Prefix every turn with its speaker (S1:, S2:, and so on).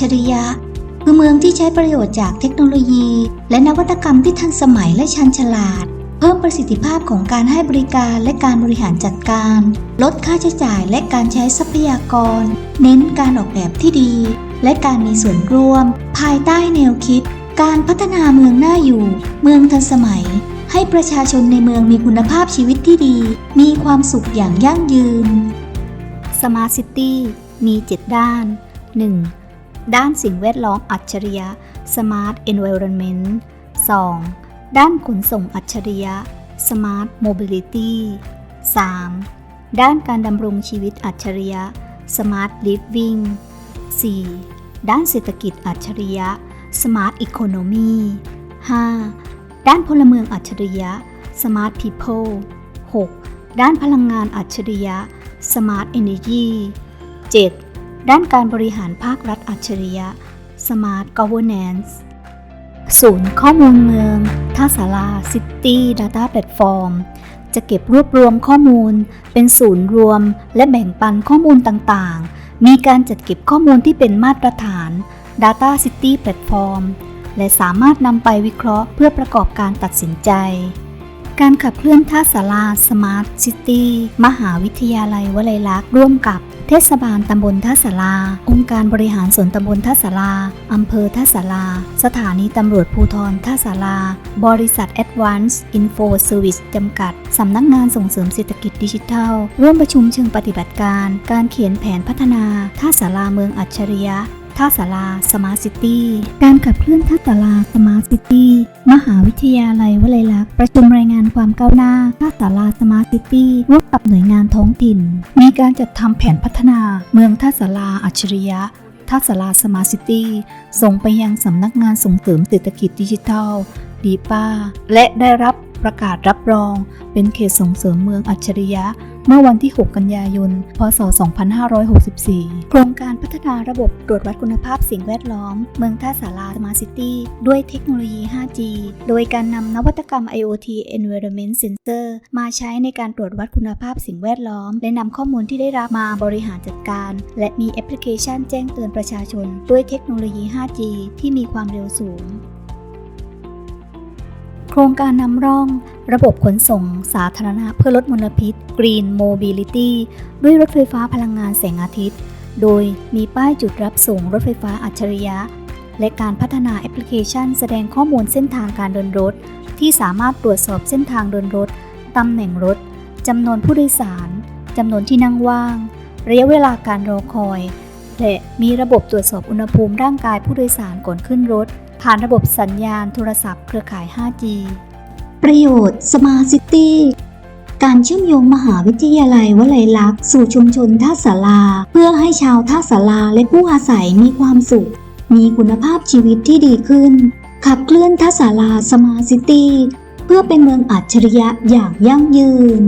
S1: ฉริยะ คือเมืองที่ใช้ประโยชน์จากเทคโนโลยี และนวัตกรรมที่ทันสมัยและชันฉลาด เพิ่มประสิทธิภาพของการให้บริการและการบริหารจัดการ ลดค่าใช้จ่ายและการใช้ทรัพยากร เน้นการออกแบบที่ดี และการมีส่วนร่วม ภายใต้แนวคิด การพัฒนาเมืองน่าอยู่ เมืองทันสมัยให้ประชาชนในเมืองมีคุณภาพชีวิตที่ดี มีความสุขอย่างยั่งยืน
S2: Smart City มี 7 ด้าน 1. ด้านสิ่งแวดล้อมอัจฉริยะ Smart Environment 2. ด้านขนส่งอัจฉริยะ Smart Mobility 3. ด้านการดำรงชีวิตอัจฉริยะ Smart Living 4. ด้านเศรษฐกิจอัจฉริยะ Smart Economy 5. ด้านพลเมืองอัจฉริยะ Smart People 6. ด้านพลังงานอัจฉริยะ Smart Energy 7. ด้านการบริหารภาครัฐอัจฉริยะ Smart Governance ศูนย์ข้อมูลเมือง ท่าสารา City Data Platform จะเก็บรวบรวมข้อมูล เป็นศูนย์รวม และแบ่งปันข้อมูลต่างๆ มีการจัดเก็บข้อมูลที่เป็นมาตรฐาน Data City Platform และสามารถนำไปวิเคราะห์เพื่อประกอบการตัดสินใจ การขับเคลื่อนท่าสารา Smart City มหาวิทยาลัยวลัยลักษณ์ร่วมกับเทศบาลตำบลท่าสาราองค์การบริหารส่วนตำบลท่าสาราอำเภอท่าสาราสถานีตำรวจภูธรท่าสาราบริษัท Advance Info Service จำกัด สำนักงานส่งเสริมเศรษฐกิจดิจิทัล ร่วมประชุมเชิงปฏิบัติการ การเขียนแผนพัฒนาท่าสาราเมืองอัจฉริยะ ท่าสาราสมาร์ทซิตี้การขับเคลื่อนท่าสาราสมาร์ทซิตี้มหาวิทยาลัยวลัยลักษณ์ประชุมรายงานความก้าวหน้าท่าสาราสมาร์ทซิตี้ร่วมกับหน่วยงานท้องถิ่น มีการจัดทำแผนพัฒนาเมืองท่าสาราอัจฉริยะท่าสาราสมาร์ทซิตี้ส่งไปยังสำนักงานส่งเสริมเศรษฐกิจดิจิทัลดีป้า และได้รับประกาศรับรอง เป็นเขตส่งเสริมเมืองอัจฉริยะ เมื่อวันที่ 6 กันยายน พศ 2564 โครงการพัฒนาระบบตรวจวัดคุณภาพสิ่งแวดล้อม เมืองท่าสารา Smart City ด้วยเทคโนโลยี 5G โดยการนำนวัตกรรม IoT Environment Sensor มาใช้ในการตรวจวัดคุณภาพสิ่งแวดล้อม และนำข้อมูลที่ได้รับมาบริหารจัดการ และมีแอปพลิเคชันแจ้งเตือนประชาชน ด้วยเทคโนโลยี 5G ที่มีความเร็วสูง โครงการนำร่อง ระบบขนส่งสาธารณะเพื่อลดมลพิษ Green Mobility ด้วยรถไฟฟ้าพลังงานแสงอาทิตย์ โดยมีป้ายจุดรับส่งรถไฟฟ้าอัจฉริยะ และการพัฒนาแอปพลิเคชัน แสดงข้อมูลเส้นทางการเดินรถ ที่สามารถตรวจสอบเส้นทางเดินรถตำแหน่งรถจำนวนผู้โดยสารจำนวนที่นั่งว่าง ระยะเวลาการรอคอย และมีระบบตรวจสอบอุณหภูมิร่างกายผู้โดยสารก่อนขึ้นรถ ผ่านระบบสัญญาณโทรศัพท์เครือข่าย 5G
S1: ประโยชน์ Smart City การเชื่อมโยงมหาวิทยาลัยวลัยลักษณ์สู่ชุมชนท่าสาราเพื่อให้ชาวท่าสาราและผู้อาศัยมีความสุข มีคุณภาพชีวิตที่ดีขึ้น ขับเคลื่อนท่าสารา Smart City เพื่อเป็นเมืองอัจฉริยะอย่างยั่งยืน